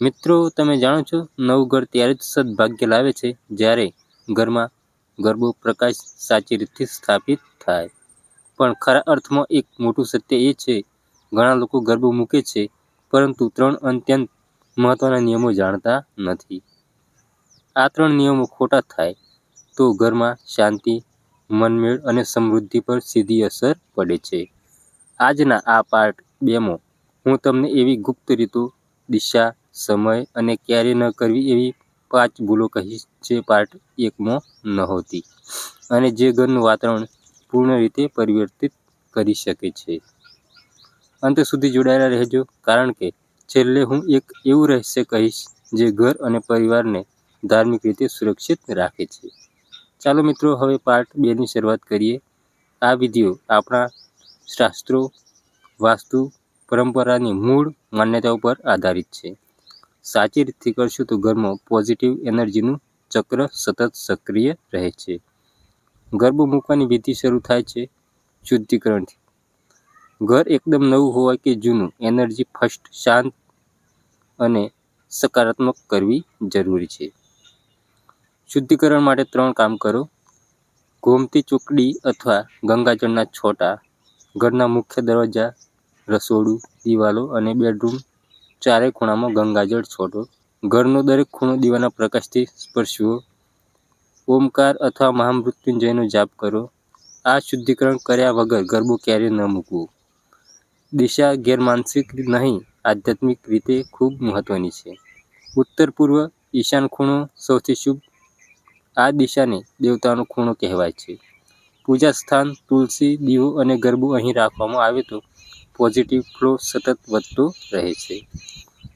મિત્રો, તમે જાણો છો નવું ઘર ત્યારે જ સદભાગ્ય લાવે છે જ્યારે ઘરમાં ગરબો પ્રકાશ સાચી રીતે સ્થાપિત થાય. પણ ખરા અર્થમાં એક મોટું સત્ય એ છે, ઘણા લોકો ગરબો મૂકે છે, પરંતુ ત્રણ અત્યંત મહત્ત્વના નિયમો જાણતા નથી. આ ત્રણ નિયમો ખોટા થાય તો ઘરમાં શાંતિ, મનમેળ અને સમૃદ્ધિ પર સીધી અસર પડે છે. આજના આ પાર્ટ બેમાં હું તમને એવી ગુપ્ત રીતો, દિશા સમય અને ક્યારે ન કરવી એવી પાંચ ભૂલો કહીશ જે પાર્ટ એકમાં નહોતી અને જે ઘરનું વાતાવરણ પૂર્ણ રીતે પરિવર્તિત કરી શકે છે. અંત સુધી જોડાયેલા રહેજો, કારણ કે છેલ્લે હું એક એવું રહસ્ય કહીશ, જે ઘર અને પરિવારને ધાર્મિક રીતે સુરક્ષિત રાખે છે. ચાલો મિત્રો, હવે પાર્ટ બેની શરૂઆત કરીએ. આ વિધિઓ આપણા શાસ્ત્રો, વાસ્તુ, પરંપરાની મૂળ માન્યતાઓ પર આધારિત છે. સાચી રીતે કરશો તો ઘરમાં પોઝિટિવ એનર્જીનું ચક્ર સતત સક્રિય રહે છે. ગરબો મૂકવાની વિધિ શરૂ થાય છે શુદ્ધિકરણથી. ઘર એકદમ નવું હોય કે જૂનું એનર્જી ફર્સ્ટ શાંત અને સકારાત્મક કરવી જરૂરી છે. શુદ્ધિકરણ માટે ત્રણ કામ કરો. ગોમતી ચોકડી અથવા ગંગાજળના છોટા, ઘરના મુખ્ય દરવાજા, રસોડું, દિવાલો અને બેડરૂમ ચારેય ખૂણામાં ગંગાજળ છોડો. ઘરનો દરેક ખૂણો દીવાના પ્રકાશથી સ્પર્શવો. ઓમકાર અથવા મહામૃત્યુંજયનો જાપ કરો. આ શુદ્ધિકરણ કર્યા વગર ગરબો ક્યારેય ન મૂકવો. દિશા ગેરમાનસિક નહીં, આધ્યાત્મિક રીતે ખૂબ મહત્વની છે. ઉત્તર પૂર્વ ઈશાન ખૂણો સૌથી શુભ. આ દિશાને દેવતાનો ખૂણો કહેવાય છે. પૂજા સ્થાન, તુલસી, દીવો અને ગરબો અહીં રાખવામાં આવે તો પોઝિટિવ ફ્લો સતત વધતો રહે છે.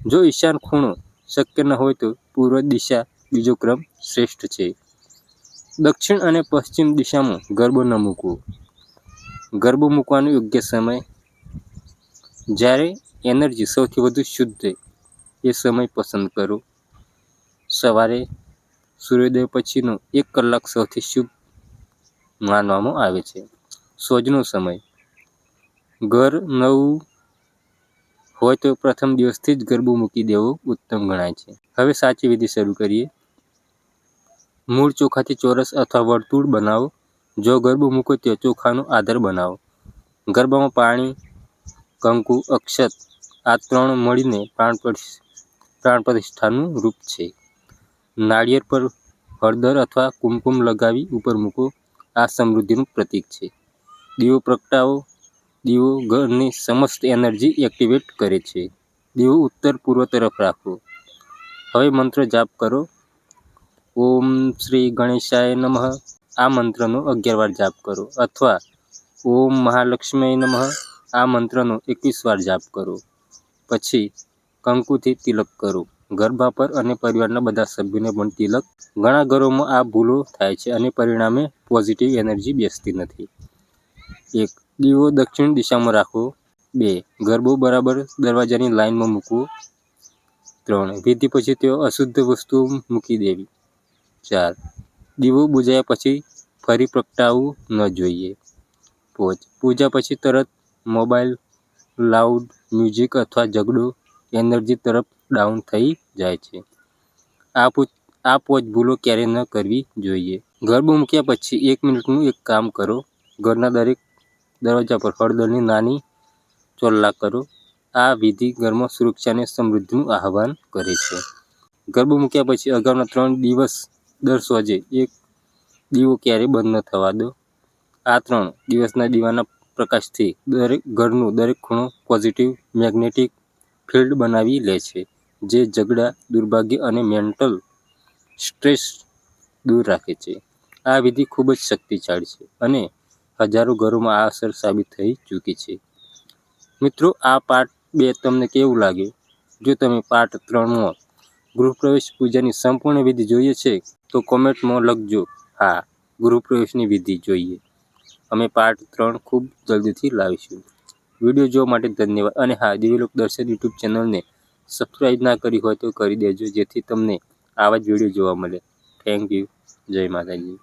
જો ઈશાન ખૂણો શક્ય ન હોય તો પૂર્વ દિશા બીજો ક્રમ શ્રેષ્ઠ છે. દક્ષિણ અને પશ્ચિમ દિશામાં ગરબો ન મૂકવો. ગરબો મૂકવાનો યોગ્ય સમય. જ્યારે એનર્જી સૌથી વધુ શુદ્ધ એ સમય પસંદ કરો. સવારે સૂર્યોદય પછીનો એક કલાક સૌથી શુભ માનવામાં આવે છે. સોજનો સમય. ઘર નવું હોય તો પ્રથમ દિવસથી જ ગરબો મૂકી દેવો ઉત્તમ ગણાય છે. હવે સાચી વિધિ શરૂ કરીએ. મૂળ ચોખાથી ચોરસ અથવા વર્તુળ બનાવો. જો ગરબો મૂકો તો ચોખાનો આધાર બનાવો. ગરબામાં પાણી, કંકુ, અક્ષત આ ત્રણ મળીને પ્રાણ પ્રાણ પ્રતિષ્ઠાનું રૂપ છે. નાળિયેર પર હળદર અથવા કુમકુમ લગાવી ઉપર મૂકો. આ સમૃદ્ધિનું પ્રતીક છે. દીવો પ્રગટાવો. દીવો ઘરની સમસ્ત એનર્જી એક્ટિવેટ કરે છે. દીવો ઉત્તર પૂર્વ તરફ રાખો. હવે મંત્ર જાપ કરો. ઓમ શ્રી ગણેશાય નમઃ. આ મંત્રનો અગિયાર વાર જાપ કરો. અથવા ઓમ મહાલક્ષ્મી નમઃ. આ મંત્રનો એકવીસ વાર જાપ કરો. પછી કંકુથી તિલક કરો. ગરબા પર અને પરિવારના બધા સભ્યોને પણ તિલક. ઘણા ઘરોમાં આ ભૂલો થાય છે અને પરિણામે પોઝિટિવ એનર્જી બેસતી નથી. એક દીવો દક્ષિણ દિશામાં રાખવો. બે, ગરબો બરાબર દરવાજાની લાઇનમાં મૂકવો. ત્રણ વિધિ પછી તેઓ અશુદ્ધ વસ્તુઓ મૂકી દેવી. ચાર, દીવો બુજાયા પછી ફરી પ્રગટાવવું ન જોઈએ. પાંચ, પૂજા પછી તરત મોબાઈલ, લાઉડ મ્યુઝિક અથવા ઝઘડો એનર્જી તરફ ડાઉન થઈ જાય છે. આ આ પોચ ભૂલો ક્યારેય ન કરવી જોઈએ. ગરબો મૂક્યા પછી એક મિનિટનું એક કામ કરો. ઘરના દરેક દરવાજા પર હળદરની નાની ચોલ્લા કરો. આ વિધિ ઘરમાં સુરક્ષા અને સમૃદ્ધિનું આહ્વાન કરે છે. ગરબો મૂક્યા પછી અગાઉના ત્રણ દિવસ દર સોજે એક દીવો ક્યારેય બંધ ન થવા દો. આ ત્રણ દિવસના દીવાના પ્રકાશથી દરેક ઘરનું દરેક ખૂણો પોઝિટિવ મેગ્નેટિક ફિલ્ડ બનાવી લે છે, જે ઝઘડા, દુર્ભાગ્ય અને મેન્ટલ સ્ટ્રેસ દૂર રાખે છે. આ વિધિ ખૂબ જ શક્તિશાળી છે અને હજારો ઘરોમાં આ અસર સાબિત થઈ ચૂકી છે. મિત્રો, આ પાર્ટ બે તમને કેવું લાગ્યું? જો તમે પાર્ટ ત્રણમાં ગૃહપ્રવેશ પૂજાની સંપૂર્ણ વિધિ જોઈએ છે, તો કોમેન્ટમાં લખજો. હા, ગૃહપ્રવેશની વિધિ જોઈએ. અમે પાર્ટ ત્રણ ખૂબ જલ્દીથી લાવીશું. વીડિયો જોવા માટે ધન્યવાદ. અને હા દિવ્યલોક દર્શન યુટ્યુબ ચેનલને સબસ્ક્રાઈબ ના કરી હોય તો કરી દેજો, જેથી તમને આવા જ વીડિયો જોવા મળે. Thank you. જય માતાજી.